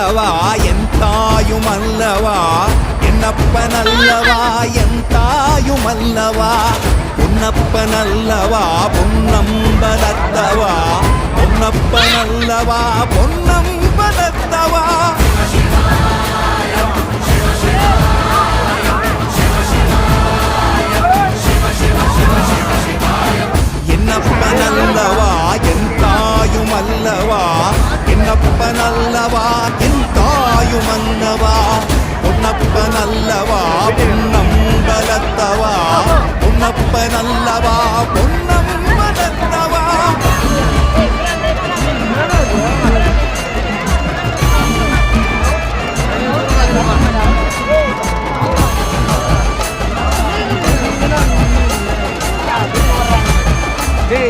பொன்னப்பனல்லவா என் தாயுமல்லவா என்னப்பனல்லவா என் தாயுமல்லவா பொன்னப்பனல்லவா பொன்னம்பலத்தவா பொன்னப்பனல்லவா பொன்னம்பலத்தவா என்னப்பனல்லவா என் மன்னவா? உன்னப்ப நல்லவா பொன்னம்பலத்தவா? உன்னப்ப நல்லவா பொன்னம்பலத்தவா Hey,